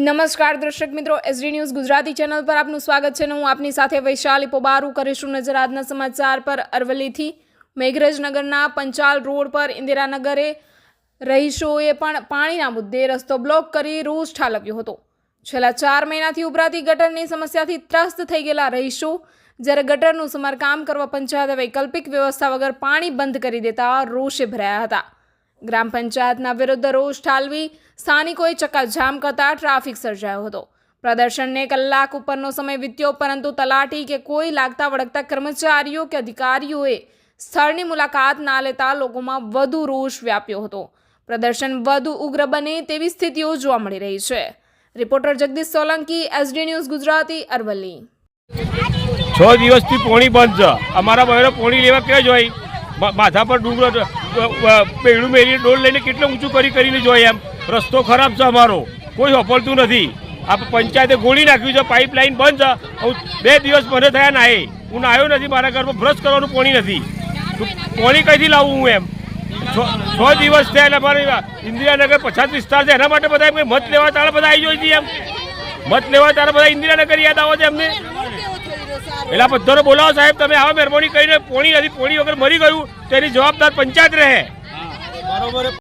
નમસ્કાર દર્શક મિત્રો એસડી ન્યૂઝ ગુજરાતી ચેનલ પર આપનું સ્વાગત છે અને હું આપની સાથે વૈશાલી પોબારું કરીશું નજર આજના સમાચાર પર. અરવલ્લીથી મેઘરજનગરના પંચાલ રોડ પર ઇન્દિરાનગરે રહીશોએ પણ પાણીના મુદ્દે રસ્તો બ્લોક કરી રોષ ઠાલવ્યો હતો. છેલ્લા ચાર મહિનાથી ઉભરાતી ગટરની સમસ્યાથી ત્રસ્ત થઈ ગયેલા રહીશો, જ્યારે ગટરનું સમારકામ કરવા પંચાયતે વૈકલ્પિક વ્યવસ્થા વગર પાણી બંધ કરી દેતા રોષે ભરાયા હતા. ગ્રામ પંચાયતના વિરુદ્ધ રોષ ઠાલવી, સ્થાનિકોએ ચક્કાજામ કરતા ટ્રાફિક સર્જાયો હતો. પ્રદર્શનને કલાક ઉપરનો સમય વીત્યો, પરંતુ તલાટી કે કોઈ લાગતા વળગતા કર્મચારીઓ કે અધિકારીઓએ સ્થળની મુલાકાત ના લેતા લોકોમાં વધુ રોષ વ્યાપ્યો હતો. પ્રદર્શન વધુ ઉગ્ર બને તેવી સ્થિતિઓ જોવા મળી રહી છે. Reporter Jagdish Solanki, SD news Gujarati, Aravalli. છ દિવસથી પોણી બંધ છે. અમારા બહેરો પોણી લેવા ક્યાં જોઈ માથા પર ડુંગરો પેડું મેરી ડોલ લઈને કેટલું ઊંચું કરી કરીને જોઈએ એમ. રસ્તો ખરાબ છે અમારો. કોઈ સફળતું નથી. આ પંચાયતે ગોળી નાખ્યું છે, પાઇપલાઇન બંધ છે. હું બે દિવસ મને થયા નાહે. હું નાહ્યો નથી, મારા ઘરમાં બ્રશ કરવાનું પોણી નથી. પોણી કઈથી લાવું હું એમ? છ દિવસ થયા એટલે ઇન્દિરાનગર પછાત વિસ્તાર છે. એના માટે બધા મત લેવા તારા બધા આવી જોઈ એમ. મત લેવા તારા બધા ઇન્દિરાનગર યાદ આવો છે એમને? પેલા બધાને બોલાવો સાહેબ, તમે આવા મહેરબાની કરીને પોણી નથી, પોણી વગર મરી ગયું, તો એની જવાબદાર પંચાયત રહે.